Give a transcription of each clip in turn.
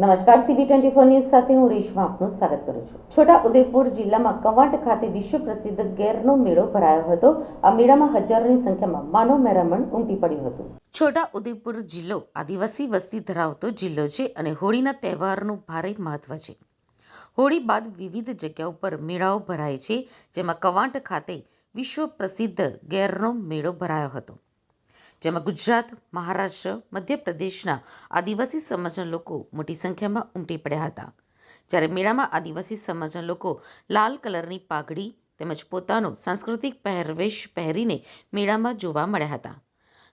નમસ્કાર. CB twenty four news સાથે હું રેશમા આપનું સ્વાગત કરું છું. છોટા ઉદેપુર જિલ્લામાં કવાંટ ખાતે વિશ્વ પ્રસિદ્ધ ગેરનો મેળો ભરાયો હતો. આ મેળામાં હજારોની સંખ્યામાં માનવ મેરામણ ઉમટી પડ્યું હતું. છોટા ઉદેપુર જિલ્લો આદિવાસી વસ્તી ધરાવતો જિલ્લો છે અને હોળીના તહેવારનું ભારે મહત્વ છે. હોળી બાદ વિવિધ જગ્યાઓ પર મેળાઓ ભરાય છે, જેમાં કવાંટ ખાતે વિશ્વ પ્રસિદ્ધ ગેરનો મેળો ભરાયો હતો. જેમાં ગુજરાત, મહારાષ્ટ્ર, મધ્યપ્રદેશના આદિવાસી સમાજના લોકો મોટી સંખ્યામાં ઉમટી પડ્યા હતા. જ્યારે મેળામાં આદિવાસી સમાજના લોકો લાલ કલરની પાઘડી તેમજ પોતાનો સાંસ્કૃતિક પહેરવેશ પહેરીને મેળામાં જોવા મળ્યા હતા.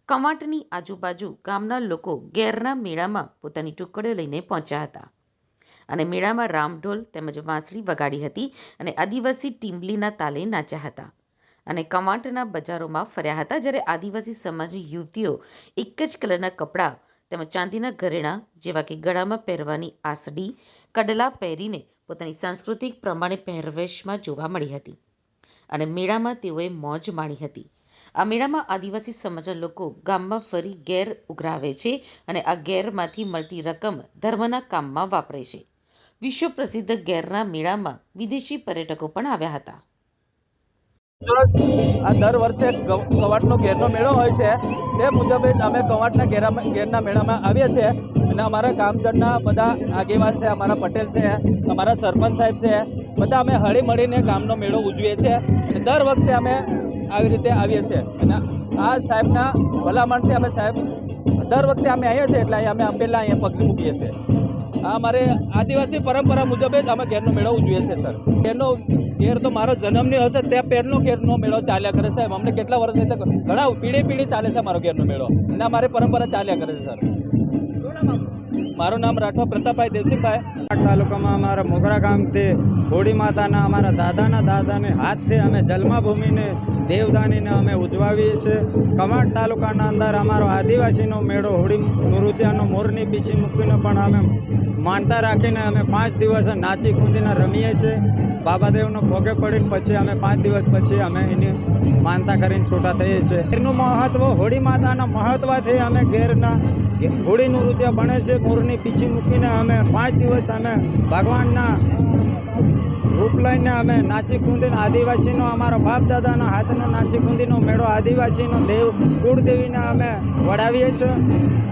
કવાંટની આજુબાજુ ગામના લોકો ગેરના મેળામાં પોતાની ટુકડીઓ લઈને પહોંચ્યા હતા અને મેળામાં રામઢોલ તેમજ વાંસળી વગાડી હતી અને આદિવાસી ટીમલીના તાલે નાચ્યા હતા. અને કવાંટના બજારોમાં ફર્યા હતા જ્યારે આદિવાસી સમાજની યુવતીઓ એક જ કલરના કપડાં તેમજ ચાંદીના ઘરેણાં જેવા કે ગળામાં પહેરવાની આસડી, કડલા પહેરીને પોતાની સાંસ્કૃતિક પ્રમાણે પહેરવેશમાં જોવા મળી હતી અને મેળામાં તેઓએ મોજ માણી હતી. આ મેળામાં આદિવાસી સમાજના લોકો ગામમાં ફરી ગેર ઉઘરાવે છે અને આ ગેરમાંથી મળતી રકમ ધર્મના કામમાં વાપરે છે. વિશ્વ પ્રસિદ્ધ ગેરના મેળામાં વિદેશી પર્યટકો પણ આવ્યા હતા. આ દર વર્ષે કવાટનો ઘેરનો મેળો હોય છે. તે મુજબ જ અમે કવાટના ઘેરા, ઘેરના મેળામાં આવીએ છીએ. અને અમારા ગામજનના બધા આગેવાન છે, અમારા પટેલ છે, અમારા સરપંચ સાહેબ છે, બધા અમે હળી મળીને ગામનો મેળો ઉજવીએ છીએ. અને દર વખતે અમે આવી રીતે આવીએ છીએ. અને આ સાહેબના ભલામણથી અમે સાહેબ, દર વખતે અમે આવીએ છીએ એટલે અમે અંબેલા અહીંયા પગલી મૂકીએ છીએ. આ અમારે આદિવાસી પરંપરા મુજબ જ અમે ઘેરનો મેળો ઉજવીએ છીએ, સર. ઘેરનો ઘેર તો મારો જન્મની હશે, ત્યાં પહેરનો ઘેરનો મેળો ચાલ્યા કરે સાહેબ, અમને કેટલા વર્ષ ઘણા પીઢી પીઢી ચાલે છે મારો ઘેરનો મેળો. અને અમારી પરંપરા ચાલ્યા કરે છે, સર. મારું નામ રાઠવા પ્રતાપભાઈ દેવસિંહભાઈ. તાલુકામાં અમારા મોગરા ગામથી હોળી માતાના અમારા દાદાના દાદાને હાથથી અમે જન્મભૂમિને દેવદાનીને અમે ઉજવાવીએ છીએ. કમાટ તાલુકાના અંદર અમારો આદિવાસીનો મેળો હોળી નૃત્યનો મોરની પીછી મૂકીને પણ અમે માનતા રાખીને અમે પાંચ દિવસ નાચી કૂદીને રમીએ છીએ. બાબાદેવનો ભોગે પડીને પછી અમે પાંચ દિવસ પછી અમે એની માનતા કરીને છૂટા થઈએ છીએ. એનું મહત્ત્વ હોળી માતાના મહત્ત્વથી અમે ઘેરના હોળીનું નૃત્ય બને છે, મોરની પીછી મૂકીને અમે પાંચ દિવસ અમે ભગવાનના રૂપ લઈને અમે નાચી કુંદીને આદિવાસીનો, અમારા બાપ દાદાનો હાથનો નાચી કુંદીનો મેળો આદિવાસીનો દેવ કુળદેવીને અમે વડાવીએ છીએ.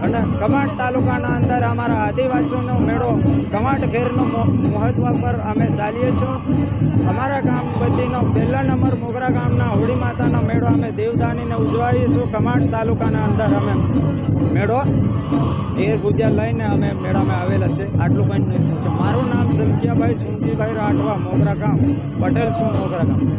અને કમાટ તાલુકાના અંદર અમારા આદિવાસીનો મેળો કમાટ ઘેરનો મહત્વ પર અમે ચાલીએ છીએ. અમારા ગામ બધીનો પહેલા નંબર મોગરા ગામના હોળી માતાનો મેળો અમે દેવદાનીને ઉજવાવીએ છીએ. કમાટ તાલુકાના અંદર અમે મેળો એર પૂજા લઈને અમે મેળામાં આવેલા છે. આટલું કંઈ નથી. મારું નામ સંખ્યાભાઈ સુનજીભાઈ રાઠવા, મોગરા ગામ. પટેલ છું, મોગરા ગામ.